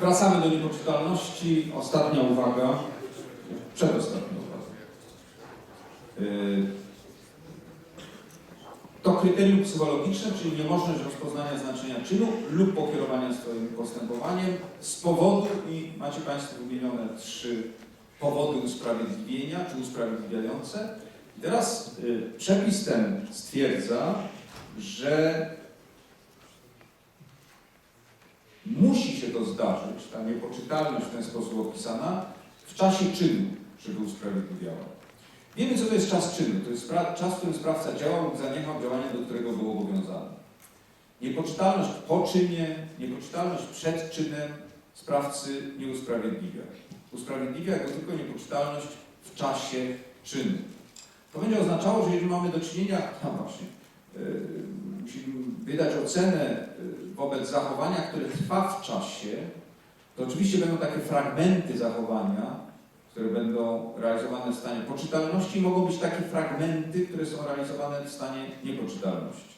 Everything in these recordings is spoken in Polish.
Wracamy do niepoczytalności. Ostatnia uwaga. Przedostatnia uwaga. Yy, To kryterium psychologiczne, czyli niemożność rozpoznania znaczenia czynu lub pokierowania swoim postępowaniem z powodu, i macie Państwo wymienione trzy powody usprawiedliwienia czy usprawiedliwiające. I teraz y, przepis ten stwierdza, że musi się to zdarzyć, ta niepoczytalność w ten sposób opisana, w czasie czynu, żeby usprawiedliwiała. Wiemy, co to jest czas czynu. To jest czas, w którym sprawca działał lub zaniechał działania, do którego był obowiązany. Niepoczytalność po czynie, niepoczytalność przed czynem sprawcy nie usprawiedliwia. Usprawiedliwia go tylko niepoczytalność w czasie czynu. To będzie oznaczało, że jeżeli mamy do czynienia, no właśnie, yy, musimy wydać ocenę wobec zachowania, które trwa w czasie, to oczywiście będą takie fragmenty zachowania, które będą realizowane w stanie poczytalności, mogą być takie fragmenty, które są realizowane w stanie niepoczytalności.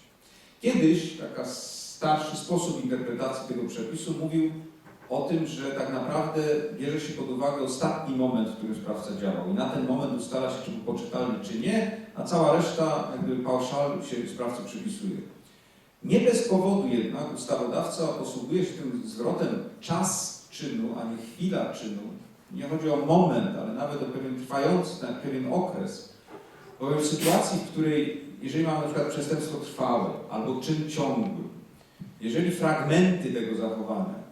Kiedyś taka starszy sposób interpretacji tego przepisu mówił o tym, że tak naprawdę bierze się pod uwagę ostatni moment, w którym sprawca działał i na ten moment ustala się, czy był poczytalny, czy nie, a cała reszta jakby pauszal się sprawcy przypisuje. Nie bez powodu jednak ustawodawca posługuje się tym zwrotem czas czynu, a nie chwila czynu. Nie chodzi o moment, ale nawet o pewien trwający, pewien okres. Bowiem w sytuacji, w której, jeżeli mamy na przykład przestępstwo trwałe albo czyn ciągły, jeżeli fragmenty tego zachowania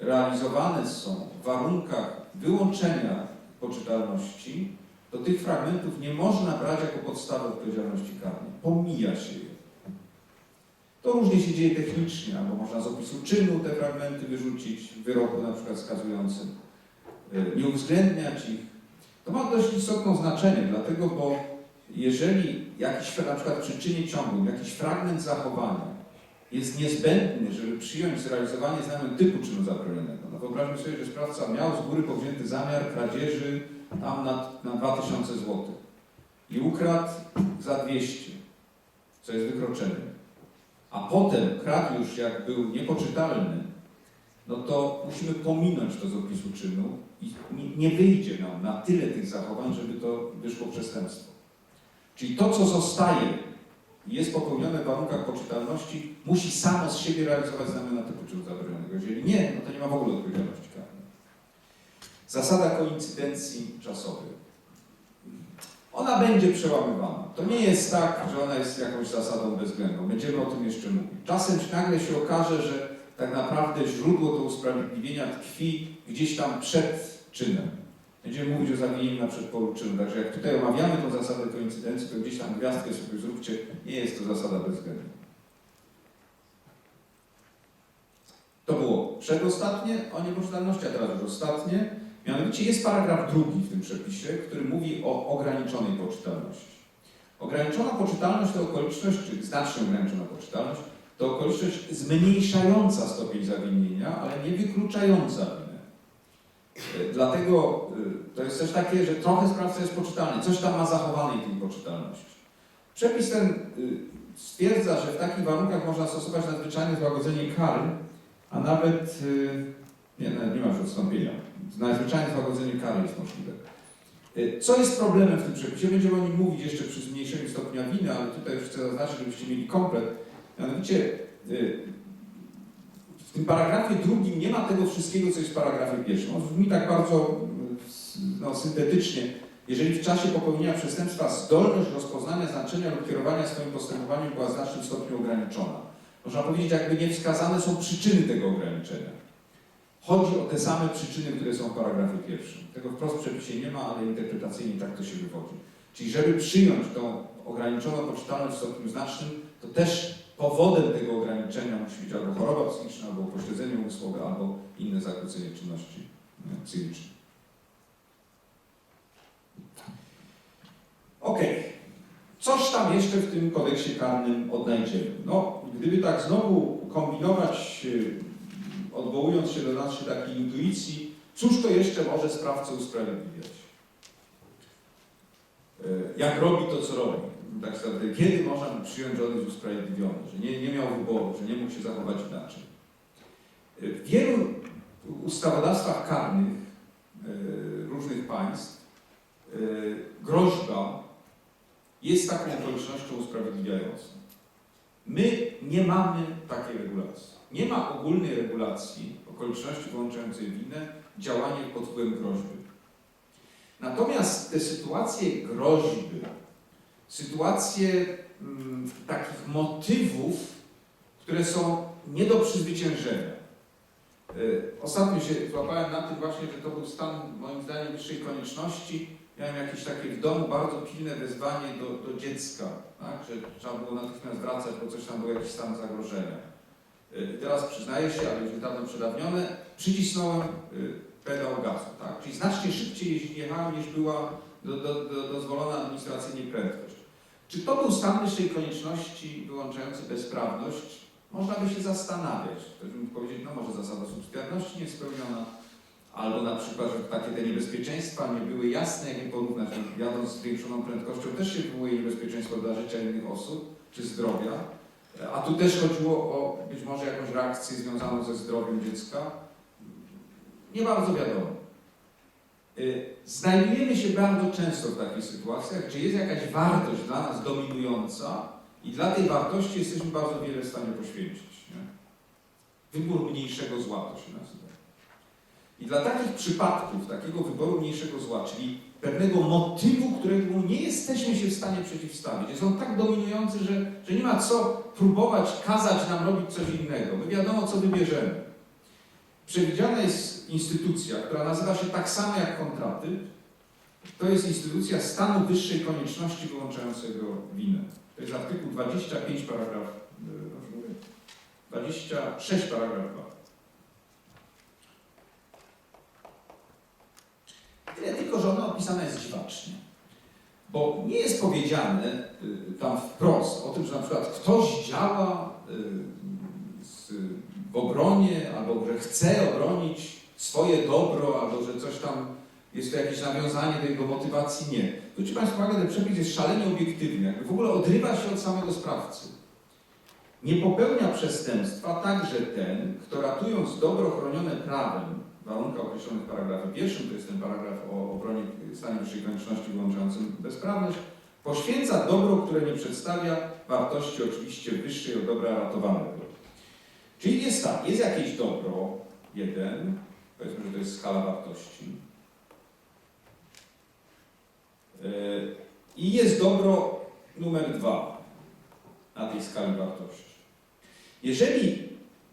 realizowane są w warunkach wyłączenia poczytalności, to tych fragmentów nie można brać jako podstawę odpowiedzialności karnej. Pomija się je. To różnie się dzieje technicznie, albo można z opisu czynu te fragmenty wyrzucić w wyroku na przykład skazującym, nie uwzględniać ich. To ma dość istotne znaczenie, dlatego, bo jeżeli jakiś, na przykład przy czynie ciągłym, jakiś fragment zachowania jest niezbędny, żeby przyjąć zrealizowanie znanego typu czynu zabronionego. No wyobraźmy sobie, że sprawca miał z góry powzięty zamiar kradzieży tam na, na 2000 zł i ukradł za 200, co jest wykroczeniem. A potem kradł już jak był niepoczytalny, no to musimy pominąć to z opisu czynu i nie- wyjdzie nam na tyle tych zachowań, żeby to wyszło przestępstwo. Czyli to, co zostaje i jest popełnione w warunkach poczytalności, musi samo z siebie realizować znamiona typu czynu zabronionego. Jeżeli nie, no to nie ma w ogóle odpowiedzialności karnej. Zasada koincydencji czasowej. Ona będzie przełamywana. To nie jest tak, że ona jest jakąś zasadą bezwzględną. Będziemy o tym jeszcze mówić. Czasem nagle się okaże, że tak naprawdę źródło do usprawiedliwienia tkwi gdzieś tam przed czynem. Będziemy mówić o zawinieniu na przedpolu czynu. Także jak tutaj omawiamy tą zasadę koincydencji, to gdzieś tam gwiazdkę sobie zróbcie. Nie jest to zasada bezwzględna. To było przedostatnie o niepoczytalności, a teraz już ostatnie. Mianowicie jest paragraf drugi w tym przepisie, który mówi o ograniczonej poczytalności. Ograniczona poczytalność to okoliczność, czy znacznie ograniczona poczytalność, to okoliczność zmniejszająca stopień zawinienia, ale nie wykluczająca winę. E, Dlatego e, to jest też takie, że trochę sprawca jest poczytalny, coś tam ma zachowanej tej poczytalności. Przepis ten e, stwierdza, że w takich warunkach można stosować nadzwyczajne złagodzenie kary, a nawet nie, nie ma już odstąpienia. Nadzwyczajne złagodzenie kary jest możliwe. Y, Co jest problemem w tym przepisie? Będziemy o nim mówić jeszcze przy zmniejszeniu stopnia winy, ale tutaj już chcę zaznaczyć, żebyście mieli komplet. Mianowicie y, w tym paragrafie drugim nie ma tego wszystkiego, co jest w paragrafie pierwszym. On brzmi tak bardzo s- no, syntetycznie. Jeżeli w czasie popełnienia przestępstwa zdolność rozpoznania znaczenia lub kierowania swoim postępowaniem była w znacznym stopniu ograniczona. Można powiedzieć, jakby nie wskazane są przyczyny tego ograniczenia. Chodzi o te same przyczyny, które są w paragrafie pierwszym. Tego wprost w przepisie nie ma, ale interpretacyjnie tak to się wywodzi. Czyli żeby przyjąć tą ograniczoną poczytalność w stopniu znacznym, to też powodem tego ograniczenia musi być albo choroba psychiczna, albo upośledzenie umysłowe, albo inne zakłócenie czynności e, psychicznych. Okej. Coś tam jeszcze w tym kodeksie karnym odnajdziemy. No, gdyby tak znowu kombinować, e, odwołując się do naszej takiej intuicji, cóż to jeszcze może sprawcę usprawiedliwiać? E, Jak robi to, co robi? Tak naprawdę, kiedy można przyjąć, że on jest usprawiedliwiony, że nie, nie miał wyboru, że nie mógł się zachować inaczej? W wielu ustawodawstwach karnych e, różnych państw e, groźba jest taką okolicznością usprawiedliwiającą. My nie mamy takiej regulacji. Nie ma ogólnej regulacji okoliczności wyłączającej winę działanie pod wpływem groźby. Natomiast te sytuacje groźby, sytuacje mm, takich motywów, które są nie do przezwyciężenia. Y, Ostatnio się złapałem na tym właśnie, że to był stan moim zdaniem wyższej konieczności. Miałem jakieś takie w domu bardzo pilne wezwanie do, do dziecka, tak? że trzeba było natychmiast wracać, bo coś tam był jakiś stan zagrożenia. Y, teraz przyznaję się, ale już dawno przedawnione, przycisnąłem y, pedał gazu, tak? czyli znacznie szybciej jechałem niż była do, do, do, dozwolona administracyjnie prędkość. Czy to był stan wyższej konieczności wyłączający bezprawność? Można by się zastanawiać. Ktoś mógł powiedzieć, no może zasada subsydiarności nie spełniona, albo na przykład, że takie te niebezpieczeństwa nie były jasne, jak je porównać. że Jadąc z zwiększoną prędkością też się wywołuje niebezpieczeństwo dla życia innych osób czy zdrowia. A tu też chodziło o być może jakąś reakcję związaną ze zdrowiem dziecka. Nie bardzo wiadomo. Y, Znajdujemy się bardzo często w takich sytuacjach, gdzie jest jakaś wartość dla nas dominująca i dla tej wartości jesteśmy bardzo wiele w stanie poświęcić. Nie? Wybór mniejszego zła to się nazywa. I dla takich przypadków, takiego wyboru mniejszego zła, czyli pewnego motywu, któremu nie jesteśmy się w stanie przeciwstawić, jest on tak dominujący, że, że nie ma co próbować kazać nam robić coś innego. My wiadomo, co wybierzemy. Przewidziana jest instytucja, która nazywa się tak samo jak kontraty. To jest instytucja stanu wyższej konieczności wyłączającego winę. To jest artykuł 25, paragraf yy, dobrze mówię? 26, paragraf 2. Tyle tylko, że ona opisana jest dziwacznie. Bo nie jest powiedziane y, tam wprost o tym, że na przykład ktoś działa y, w obronie, albo że chce obronić swoje dobro, albo że coś tam jest to jakieś nawiązanie do jego motywacji. Nie. Zwróćcie Państwo uwagę, ten przepis jest szalenie obiektywny, jakby w ogóle odrywa się od samego sprawcy. Nie popełnia przestępstwa także ten, kto ratując dobro chronione prawem, w warunkach określonych w paragrafie pierwszym, to jest ten paragraf o obronie stanie wyższej konieczności wyłączającym bezprawność, poświęca dobro, które nie przedstawia wartości oczywiście wyższej od dobra ratowanego. Czyli jest tak, jest jakieś dobro, jeden, powiedzmy, że to jest skala wartości, Yy, i jest dobro numer dwa na tej skali wartości. Jeżeli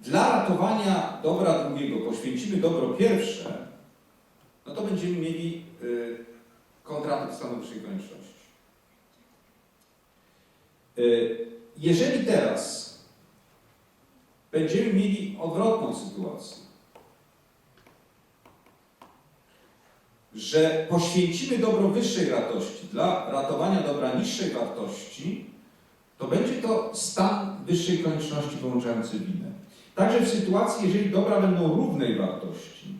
dla ratowania dobra drugiego poświęcimy dobro pierwsze, no to będziemy mieli y, kontratyp stanu wyższej konieczności. Y, jeżeli teraz będziemy mieli odwrotną sytuację, że poświęcimy dobro wyższej wartości dla ratowania dobra niższej wartości, to będzie to stan wyższej konieczności wyłączający winę. Także w sytuacji, jeżeli dobra będą równej wartości,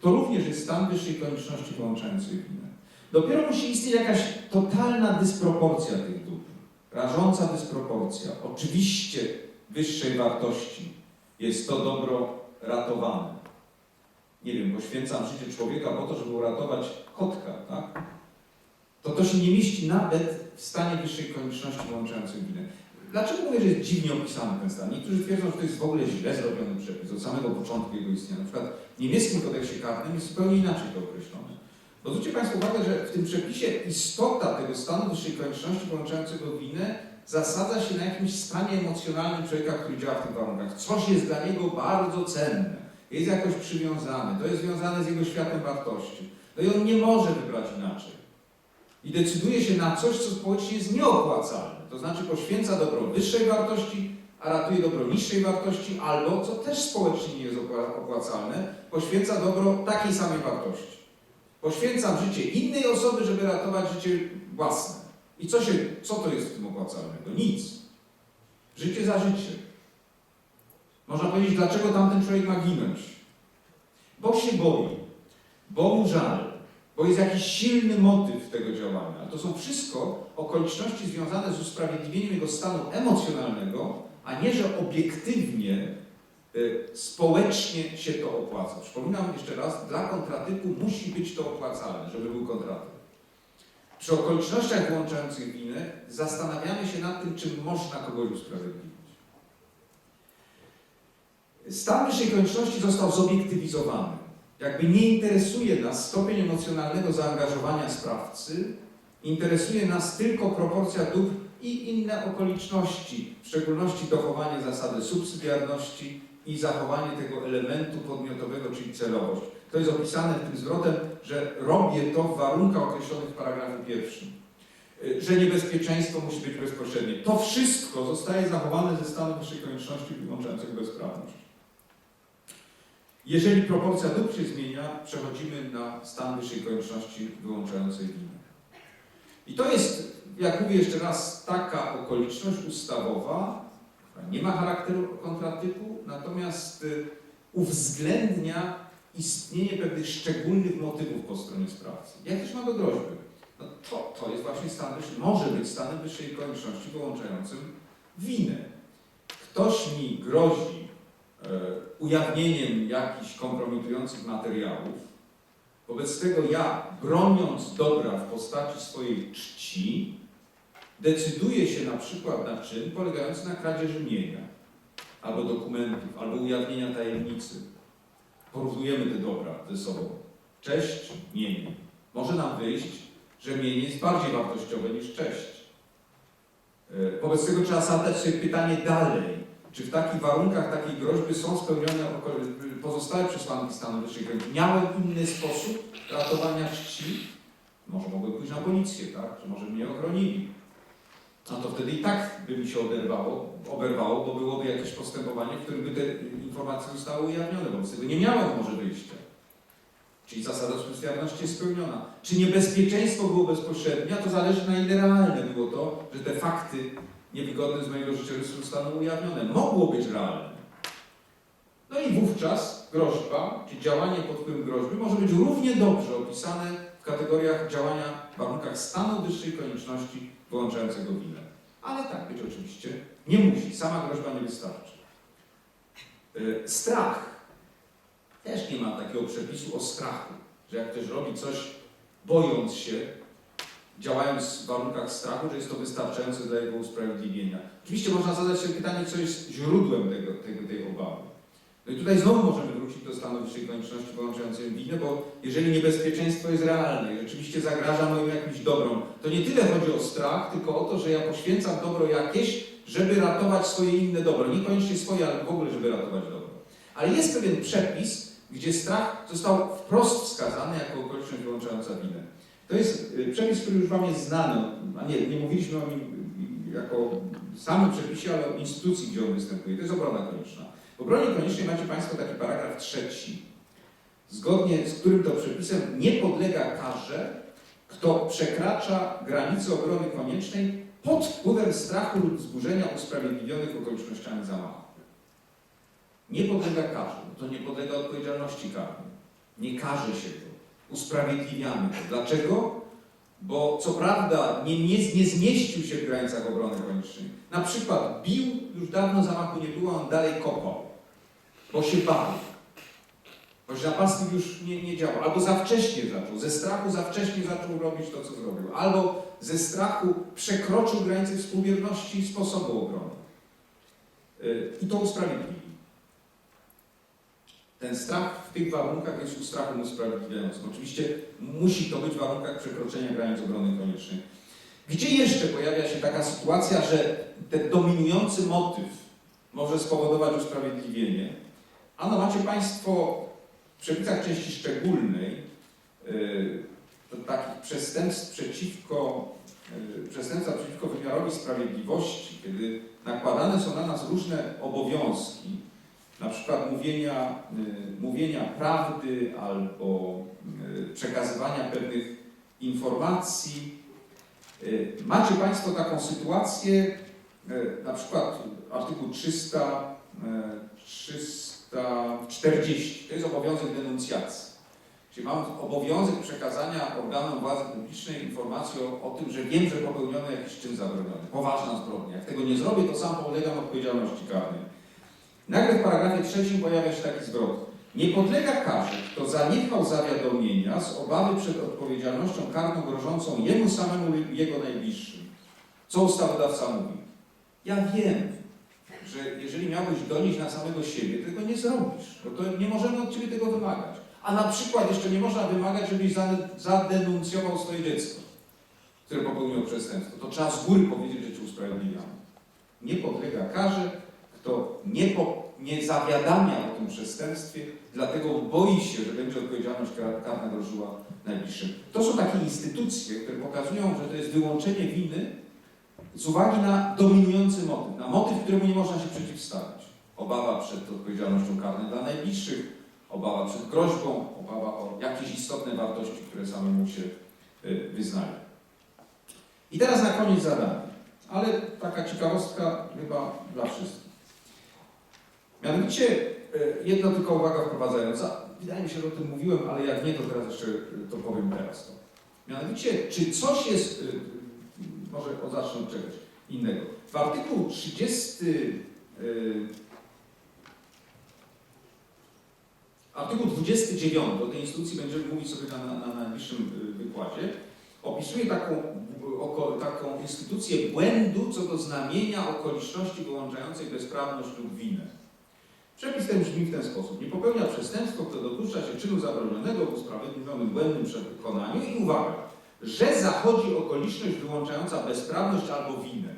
to również jest stan wyższej konieczności wyłączający winę. Dopiero musi istnieć jakaś totalna dysproporcja tych dóbr, rażąca dysproporcja. Oczywiście wyższej wartości jest to dobro ratowane. Nie wiem, poświęcam życie człowieka po to, żeby uratować kotka, tak? To to się nie mieści nawet w stanie wyższej konieczności wyłączającej winę. Dlaczego mówię, że jest dziwnie opisany ten stan? Niektórzy twierdzą, że to jest w ogóle źle zrobiony przepis od samego początku jego istnienia. Na przykład w niemieckim kodeksie karnym jest zupełnie inaczej to określone. Bo zwróćcie Państwo uwagę, że w tym przepisie istota tego stanu wyższej konieczności wyłączającego winę zasadza się na jakimś stanie emocjonalnym człowieka, który działa w tych warunkach. Coś jest dla niego bardzo cenne, jest jakoś przywiązany, to jest związane z jego światem wartości. No i on nie może wybrać inaczej. I decyduje się na coś, co społecznie jest nieopłacalne. To znaczy poświęca dobro wyższej wartości, a ratuje dobro niższej wartości, albo, co też społecznie nie jest opła- opłacalne, poświęca dobro takiej samej wartości. Poświęcam życie innej osoby, żeby ratować życie własne. I co, się, co to jest w tym opłacalnego? Nic. Życie za życie. Można powiedzieć, dlaczego tamten człowiek ma ginąć? Bo się boi, bo mu żal, bo jest jakiś silny motyw tego działania. To są wszystko okoliczności związane z usprawiedliwieniem jego stanu emocjonalnego, a nie, że obiektywnie, y, społecznie się to opłaca. Przypominam jeszcze raz, dla kontratypu musi być to opłacalne, żeby był kontratyp. Przy okolicznościach wyłączających winę zastanawiamy się nad tym, czy można kogoś usprawiedliwić. Stan wyższej konieczności został zobiektywizowany. Jakby nie interesuje nas stopień emocjonalnego zaangażowania sprawcy, interesuje nas tylko proporcja dóbr i inne okoliczności, w szczególności dochowanie zasady subsydiarności i zachowanie tego elementu podmiotowego, czyli celowość. To jest opisane tym zwrotem, że robię to w warunkach określonych w paragrafie pierwszym. Y, Że niebezpieczeństwo musi być bezpośrednie. To wszystko zostaje zachowane ze stanu wyższej konieczności wyłączającego bezprawność. Jeżeli proporcja dóbr się zmienia, przechodzimy na stan wyższej konieczności wyłączającej winę. I to jest, jak mówię jeszcze raz, taka okoliczność ustawowa, która nie ma charakteru kontratypu, natomiast y, uwzględnia istnienie pewnych szczególnych motywów po stronie sprawcy. Jak też ma do groźby? No to, to jest właśnie stan wyższy, może być stanem wyższej konieczności wyłączającym winę. Ktoś mi grozi ujawnieniem jakichś kompromitujących materiałów, wobec tego ja, broniąc dobra w postaci swojej czci, decyduję się na przykład na czyn polegający na kradzieży mienia, albo dokumentów, albo ujawnienia tajemnicy. Porównujemy te dobra ze sobą. Cześć, mienie. Może nam wyjść, że mienie jest bardziej wartościowe niż cześć. E, Wobec tego trzeba zadać sobie pytanie dalej. Czy w takich warunkach takiej groźby są spełnione pozostałe przesłanki stanu wyższej granicy? Miałem inny sposób ratowania czci? Może mogłem pójść na policję, tak? Że może mnie ochronili. No to wtedy i tak by mi się oderwało, oberwało, bo byłoby jakieś postępowanie, w którym by te informacje zostały ujawnione, wobec tego nie miałem może wyjścia. Czyli zasada subsydiarności jest spełniona. Czy niebezpieczeństwo było bezpośrednie? To zależy na ile realne było to, że te fakty niewygodne z mojego życiorysu zostaną ujawnione. Mogło być realne. No i wówczas groźba, czy działanie pod wpływem groźby może być równie dobrze opisane w kategoriach działania w warunkach stanu wyższej konieczności wyłączającego winę. Ale tak być oczywiście nie musi. Sama groźba nie wystarczy. Yy, Strach. Też nie ma takiego przepisu o strachu, że jak ktoś robi coś bojąc się, działając w warunkach strachu, że jest to wystarczające dla jego usprawiedliwienia. Oczywiście można zadać sobie pytanie, co jest źródłem tego, tego, tej obawy. No i tutaj znowu możemy wrócić do stanu wyższej konieczności wyłączającej winę, bo jeżeli niebezpieczeństwo jest realne i rzeczywiście zagraża moim jakimś dobrom, to nie tyle chodzi o strach, tylko o to, że ja poświęcam dobro jakieś, żeby ratować swoje inne dobro. Niekoniecznie swoje, ale w ogóle, żeby ratować dobro. Ale jest pewien przepis, gdzie strach został wprost wskazany jako okoliczność wyłączająca winę. To jest y, przepis, który już Wam jest znany, a nie, nie mówiliśmy o nim y, jako samym przepisie, ale o instytucji, gdzie on występuje. To jest obrona konieczna. W obronie koniecznej macie Państwo taki paragraf trzeci, zgodnie z którym to przepisem nie podlega karze, kto przekracza granice obrony koniecznej pod wpływem strachu lub wzburzenia usprawiedliwionych okolicznościami zamachu. Nie podlega karze, to nie podlega odpowiedzialności karnej. Nie karze się. Usprawiedliwiamy to. Dlaczego? Bo co prawda nie, nie, nie zmieścił się w granicach obrony koniecznej. Na przykład bił, już dawno zamachu nie było, on dalej kopał, bo się bał. Choć napastnik już nie, nie działał. Albo za wcześnie zaczął, ze strachu za wcześnie zaczął robić to, co zrobił. Albo ze strachu przekroczył granice współmierności sposobu obrony. Yy, I to usprawiedliwi. Ten strach w tych warunkach jest strachem usprawiedliwiającym. Oczywiście musi to być w warunkach przekroczenia granic obrony koniecznej. Gdzie jeszcze pojawia się taka sytuacja, że ten dominujący motyw może spowodować usprawiedliwienie? Ano macie Państwo w przepisach części szczególnej yy, to takich przestępstw przeciwko, yy, przestępstwa przeciwko wymiarowi sprawiedliwości, kiedy nakładane są na nas różne obowiązki, na przykład mówienia, y, mówienia prawdy albo y, przekazywania pewnych informacji. Y, Macie Państwo taką sytuację, na przykład artykuł 300, y, 340, to jest obowiązek denuncjacji. Czyli mam obowiązek przekazania organom władzy publicznej informacji o, o tym, że wiem, że popełniono jakiś czyn zabroniony, poważna zbrodnia. Jak tego nie zrobię, to sam podlegam odpowiedzialności karnej. Nagle w paragrafie trzecim pojawia się taki zwrot. Nie podlega karze, kto zaniechał zawiadomienia z obawy przed odpowiedzialnością karną grożącą jemu samemu lub jego najbliższym. Co ustawodawca mówi? Ja wiem, że jeżeli miałbyś donieść na samego siebie, tego nie zrobisz, bo to nie możemy od ciebie tego wymagać. A na przykład jeszcze nie można wymagać, żebyś zade- zadenuncjował swoje dziecko, które popełniło przestępstwo. To trzeba z góry powiedzieć, że cię usprawiedliwiamy. Nie podlega karze, kto nie, po, nie zawiadamia o tym przestępstwie, dlatego boi się, że będzie odpowiedzialność kar- karna groziła najbliższym. To są takie instytucje, które pokazują, że to jest wyłączenie winy z uwagi na dominujący motyw, na motyw, któremu nie można się przeciwstawić. Obawa przed odpowiedzialnością karną dla najbliższych, obawa przed groźbą, obawa o jakieś istotne wartości, które samemu się y, wyznaje. I teraz na koniec zadanie, ale taka ciekawostka chyba dla wszystkich. Mianowicie, y, jedna tylko uwaga wprowadzająca. Wydaje mi się, że o tym mówiłem, ale jak nie, to teraz jeszcze y, to powiem teraz. To. Mianowicie, czy coś jest, y, może zacznę od czegoś innego. W artykuł 30, y, artykuł 29, o tej instytucji będziemy mówić sobie na, na, na najbliższym wykładzie, opisuje taką, oko, taką instytucję błędu co do znamienia okoliczności wyłączającej bezprawność lub winę. Przepis ten brzmi w ten sposób. Nie popełnia przestępstwo, kto dopuszcza się czynu zabronionego w usprawiedliwionym błędnym przekonaniu i uwaga, że zachodzi okoliczność wyłączająca bezprawność albo winę.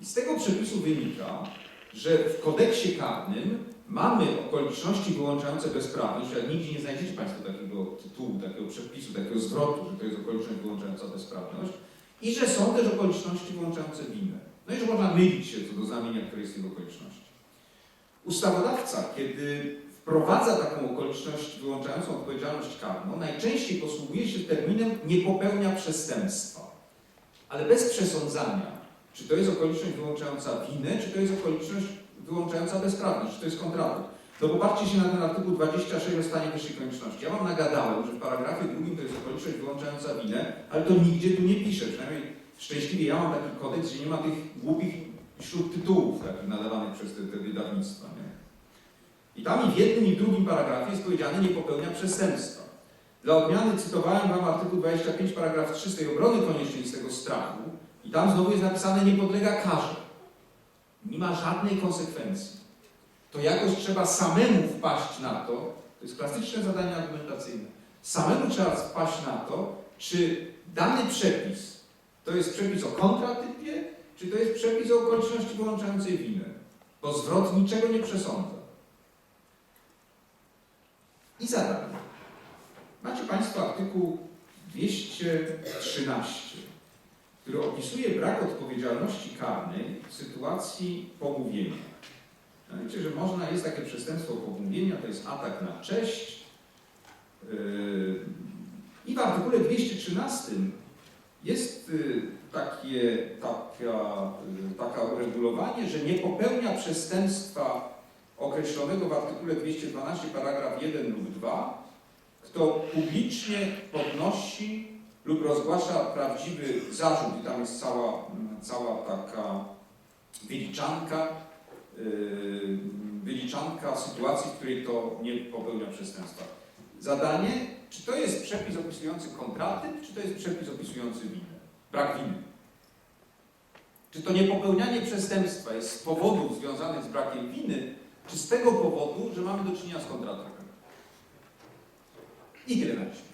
I z tego przepisu wynika, że w kodeksie karnym mamy okoliczności wyłączające bezprawność, ale nigdzie nie znajdziecie Państwo takiego tytułu, takiego przepisu, takiego zwrotu, że to jest okoliczność wyłączająca bezprawność i że są też okoliczności wyłączające winę. No i że można mylić się co do znamienia, które jest tych okoliczności. Ustawodawca, kiedy wprowadza taką okoliczność wyłączającą odpowiedzialność karną, najczęściej posługuje się terminem nie popełnia przestępstwa, ale bez przesądzania, czy to jest okoliczność wyłączająca winę, czy to jest okoliczność wyłączająca bezprawność, czy to jest kontratyp. No popatrzcie się na ten artykuł 26 o stanie wyższej konieczności. Ja wam nagadałem, że w paragrafie drugim to jest okoliczność wyłączająca winę, ale to nigdzie tu nie pisze. Przynajmniej szczęśliwie ja mam taki kodeks, gdzie nie ma tych głupich śródtytułów takich nadawanych przez te, te wydawnictwa. Nie? I tam i w jednym i w drugim paragrafie jest powiedziane, nie popełnia przestępstwa. Dla odmiany cytowałem wam artykuł 25, paragraf 3 z tej obrony koniecznej z tego strachu i tam znowu jest napisane, nie podlega karze. Nie ma żadnej konsekwencji. To jakoś trzeba samemu wpaść na to, to jest klasyczne zadanie argumentacyjne, samemu trzeba wpaść na to, czy dany przepis to jest przepis o kontratypie, czy to jest przepis o okoliczności wyłączającej winę. Bo zwrot niczego nie przesądza. I zadanie. Macie Państwo artykuł 213, który opisuje brak odpowiedzialności karnej w sytuacji pomówienia. Mianowicie, że można, jest takie przestępstwo pomówienia, to jest atak na cześć. Yy, I w artykule 213 jest yy, takie, taka, yy, taka uregulowanie, że nie popełnia przestępstwa określonego w artykule 212 paragraf 1 lub 2, kto publicznie podnosi lub rozgłasza prawdziwy zarzut i tam jest cała, cała taka wyliczanka, yy, wyliczanka sytuacji, w której to nie popełnia przestępstwa. Zadanie, czy to jest przepis opisujący kontratyp, czy to jest przepis opisujący winę, brak winy. Czy to niepopełnianie przestępstwa jest z powodów związanych z brakiem winy, czy z tego powodu, że mamy do czynienia z tyle na dzisiaj.